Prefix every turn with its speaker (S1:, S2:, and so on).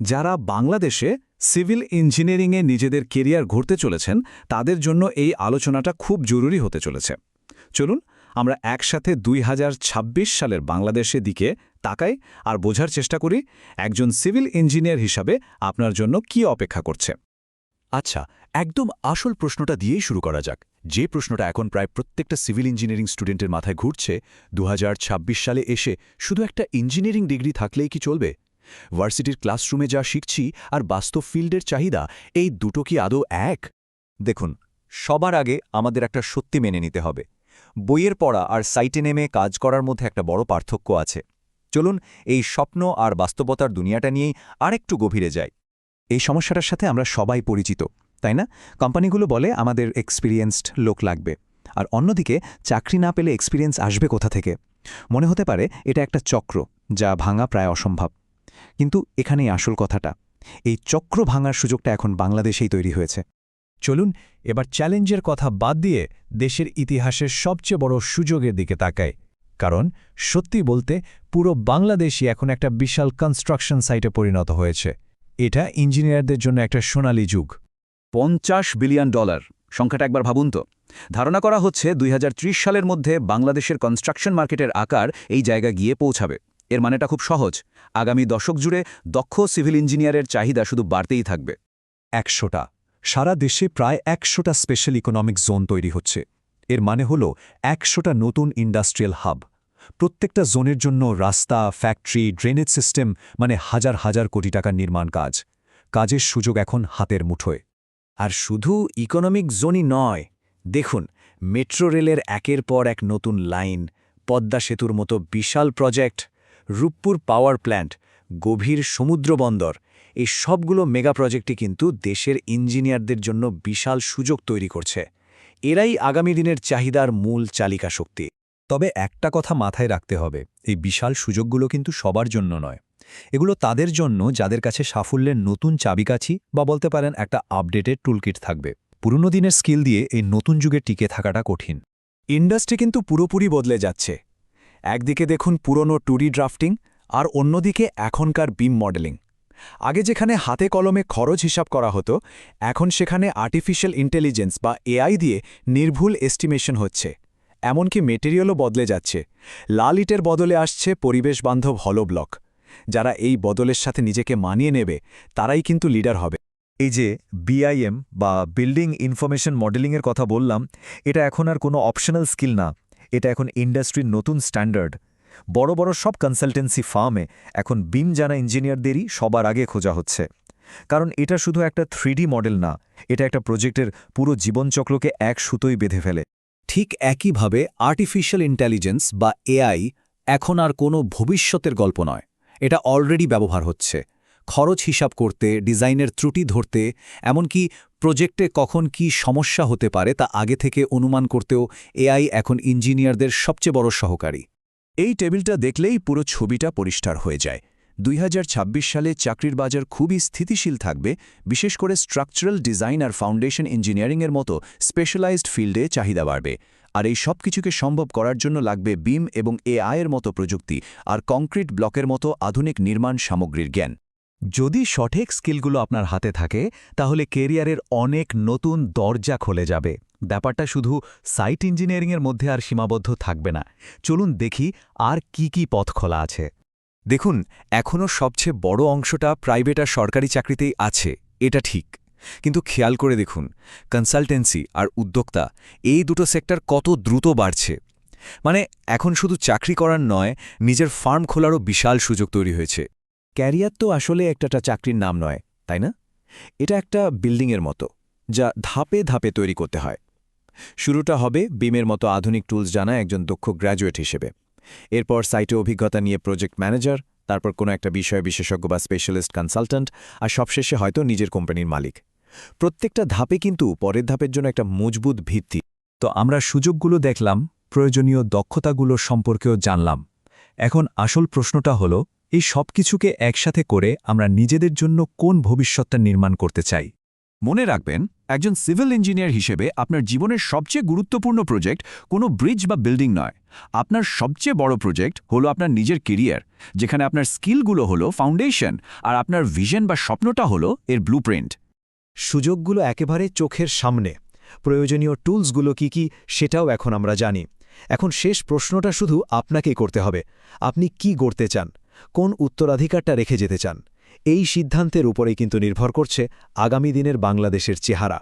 S1: যারা বাংলাদেশে সিভিল ইঞ্জিনিয়ারিংয়ে নিজেদের কেরিয়ার ঘুরতে চলেছেন, তাদের জন্য এই আলোচনাটা খুব জরুরি হতে চলেছে। চলুন, আমরা একসাথে দুই হাজার ছাব্বিশ সালের বাংলাদেশের দিকে তাকাই আর বোঝার চেষ্টা করি একজন সিভিল ইঞ্জিনিয়ার হিসাবে আপনার জন্য কি অপেক্ষা করছে।
S2: আচ্ছা একদম আসল প্রশ্নটা দিয়েই শুরু করা যাক। যে প্রশ্নটা এখন প্রায় প্রত্যেকটা সিভিল ইঞ্জিনিয়ারিং স্টুডেন্টের মাথায় ঘুরছে দুহাজার ছাব্বিশ সালে এসে শুধু একটা ইঞ্জিনিয়ারিং ডিগ্রি থাকলেই কি চলবে? ভার্সিটির ক্লাসরুমে যা শিখছি আর বাস্তব ফিল্ডের চাহিদা, এই দুটো কি আদৌ এক? দেখুন, সবার আগে আমাদের একটা সত্যি মেনে নিতে হবে। বইয়ের পড়া আর সাইটে নেমে কাজ করার মধ্যে একটা বড় পার্থক্য আছে। চলুন, এই স্বপ্ন আর বাস্তবতার দুনিয়াটা নিয়েই আরেকটু গভীরে যাই। এই সমস্যাটার সাথে আমরা সবাই পরিচিত, তাই না? কোম্পানিগুলো বলে আমাদের এক্সপিরিয়েন্সড লোক লাগবে। আর অন্যদিকে, চাকরি না পেলে এক্সপিরিয়েন্স আসবে কোথা থেকে? মনে হতে পারে এটা একটা চক্র, যা ভাঙা প্রায় অসম্ভব। কিন্তু এখানেই আসল কথাটা। এই চক্র ভাঙার সুযোগটা এখন বাংলাদেশেই তৈরি হয়েছে।
S3: চলুন, এবার চ্যালেঞ্জের কথা বাদ দিয়ে দেশের ইতিহাসের সবচেয়ে বড় সুযোগের দিকে তাকায় কারণ, সত্যি বলতে, পুরো বাংলাদেশই এখন একটা বিশাল কনস্ট্রাকশন সাইটে পরিণত হয়েছে। এটা ইঞ্জিনিয়ারদের জন্য একটা সোনালী যুগ।
S1: পঞ্চাশ বিলিয়ন ডলার। সংখ্যাটা একবার ভাবুন তো। ধারণা করা হচ্ছে দুই হাজার ত্রিশ সালের মধ্যে বাংলাদেশের কনস্ট্রাকশন মার্কেটের আকার এই জায়গা গিয়ে পৌঁছাবে। এর মানেটা খুব সহজ। আগামী দশক জুড়ে দক্ষ সিভিল ইঞ্জিনিয়ারের চাহিদা শুধু বাড়তেই থাকবে।
S2: একশোটা। সারা দেশে প্রায় একশোটা স্পেশাল ইকোনমিক জোন তৈরি হচ্ছে। এর মানে হল একশোটা নতুন ইন্ডাস্ট্রিয়াল হাব। প্রত্যেকটা জোনের জন্য রাস্তা, ফ্যাক্টরি, ড্রেনেজ সিস্টেম মানে হাজার হাজার কোটি টাকার নির্মাণ কাজ। কাজের সুযোগ এখন হাতের মুঠোয়।
S1: আর শুধু ইকোনমিক জোনই নয়। দেখুন, মেট্রো রেলের একের পর এক নতুন লাইন, পদ্মা সেতুর মতো বিশাল প্রজেক্ট রূপপুর পাওয়ার প্ল্যান্ট, গভীর সমুদ্র বন্দর, এই সবগুলো মেগা প্রজেক্টই কিন্তু দেশের ইঞ্জিনিয়ারদের জন্য বিশাল সুযোগ তৈরি করছে। এরাই আগামী দিনের চাহিদার মূল চালিকা শক্তি।
S2: তবে একটা কথা মাথায় রাখতে হবে, এই বিশাল সুযোগগুলো কিন্তু সবার জন্য নয়। এগুলো তাদের জন্য যাদের কাছে সাফল্যের নতুন চাবিকাছি বা বলতে পারেন একটা আপডেটেড টুলকিট থাকবে। পুরনো দিনের স্কিল দিয়ে এই নতুন যুগে টিকে থাকাটা কঠিন।
S1: ইন্ডাস্ট্রি কিন্তু পুরোপুরি বদলে যাচ্ছে। একদিকে দেখুন পুরনো টুডি ড্রাফটিং আর অন্যদিকে এখনকার বিম মডেলিং। আগে যেখানে হাতে কলমে খরচ হিসাব করা হতো, এখন সেখানে আর্টিফিশিয়াল ইন্টেলিজেন্স বা এআই দিয়ে নির্ভুল এস্টিমেশন হচ্ছে। এমনকি মেটেরিয়ালও বদলে যাচ্ছে। লাল ইটের বদলে আসছে পরিবেশবান্ধব হলো ব্লক। যারা এই বদলের সাথে নিজেকে মানিয়ে নেবে, তারাই কিন্তু লিডার হবে।
S2: এই যে বিআইএম বা বিল্ডিং ইনফরমেশন মডেলিংয়ের কথা বললাম, এটা এখন আর কোনো অপশনাল স্কিল না। এটা এখন ইন্ডাস্ট্রির নতুন স্ট্যান্ডার্ড। বড় বড় সব কনসালটেন্সি ফার্মে এখন বিম জানা ইঞ্জিনিয়ারদেরই সবার আগে খোঁজা হচ্ছে। কারণ এটা শুধু একটা থ্রিডি মডেল না, এটা একটা প্রজেক্টের পুরো জীবনচক্রকে এক সুতোই বেঁধে ফেলে।
S1: ঠিক একইভাবে আর্টিফিশিয়াল ইন্টেলিজেন্স বা এআই এখন আর কোনো ভবিষ্যতের গল্প নয়, এটা অলরেডি ব্যবহার হচ্ছে। খরচ হিসাব করতে, ডিজাইনের ত্রুটি ধরতে, এমনকি প্রজেক্টে কখন কি সমস্যা হতে পারে তা আগে থেকে অনুমান করতেও এআই এখন ইঞ্জিনিয়ারদের সবচেয়ে বড় সহকারী। এই টেবিলটা দেখলেই পুরো ছবিটা পরিষ্কার হয়ে যায়। দুই হাজার ছাব্বিশ সালে চাকরির বাজার খুবই স্থিতিশীল থাকবে, বিশেষ করে স্ট্রাকচারাল ডিজাইন আর ফাউন্ডেশন ইঞ্জিনিয়ারিংয়ের মতো স্পেশালাইজড ফিল্ডে চাহিদা বাড়বে। আর এই সব কিছুকে সম্ভব করার জন্য লাগবে বিম এবং এআইয়ের মতো প্রযুক্তি আর কংক্রিট ব্লকের মতো আধুনিক নির্মাণ সামগ্রীর জ্ঞান।
S2: যদি সঠিক স্কিলগুলো আপনার হাতে থাকে, তাহলে কেরিয়ারের অনেক নতুন দরজা খুলে যাবে। ব্যাপারটা শুধু সাইট ইঞ্জিনিয়ারিংয়ের মধ্যে আর সীমাবদ্ধ থাকবে না। চলুন দেখি আর কি কি পথ খোলা আছে। দেখুন, এখনও সবচেয়ে বড় অংশটা প্রাইভেট আর সরকারি চাকরিতেই আছে, এটা ঠিক। কিন্তু খেয়াল করে দেখুন, কনসালটেন্সি আর উদ্যোক্তা, এই দুটো সেক্টর কত দ্রুত বাড়ছে। মানে এখন শুধু চাকরি করার নয়, নিজের ফার্ম খোলারও বিশাল সুযোগ তৈরি হয়েছে।
S1: ক্যারিয়ার তো আসলে একটা চাকরির নাম নয়, তাই না? এটা একটা বিল্ডিংয়ের মতো, যা ধাপে ধাপে তৈরি করতে হয়। শুরুটা হবে বিমের মতো আধুনিক টুলস জানা একজন দক্ষ গ্র্যাজুয়েট হিসেবে। এরপর সাইটে অভিজ্ঞতা নিয়ে প্রজেক্ট ম্যানেজার, তারপর কোনো একটা বিষয় বিশেষজ্ঞ বা স্পেশালিস্ট কনসালট্যান্ট, আর সবশেষে হয়তো নিজের কোম্পানির মালিক। প্রত্যেকটা ধাপে কিন্তু পরের ধাপের জন্য একটা মজবুত ভিত্তি।
S2: তো আমরা সুযোগগুলো দেখলাম, প্রয়োজনীয় দক্ষতাগুলো সম্পর্কেও জানলাম। এখন আসল প্রশ্নটা হলো এই সব কিছুকে একসাথে করে আমরা নিজেদের জন্য কোন ভবিষ্যৎটা নির্মাণ করতে চাই? মনে রাখবেন, একজন সিভিল ইঞ্জিনিয়ার হিসেবে আপনার জীবনের সবচেয়ে গুরুত্বপূর্ণ প্রজেক্ট কোনো ব্রিজ বা বিল্ডিং নয়। আপনার সবচেয়ে বড় প্রজেক্ট হলো আপনার নিজের কেরিয়ার, যেখানে আপনার স্কিলগুলো হলো ফাউন্ডেশন আর আপনার ভিশন বা স্বপ্নটা হলো এর ব্লুপ্রিন্ট।
S3: সুযোগগুলো একেবারে চোখের সামনে। প্রয়োজনীয় টুলসগুলো কি কি সেটাও এখন আমরা জানি। এখন শেষ প্রশ্নটা শুধু আপনাকেই করতে হবে। আপনি কি গড়তে চান? কোন উত্তরাধিকারটা রেখে যেতে চান? এই সিদ্ধান্তের উপরেই কিন্তু নির্ভর করছে আগামী দিনের বাংলাদেশের চেহারা।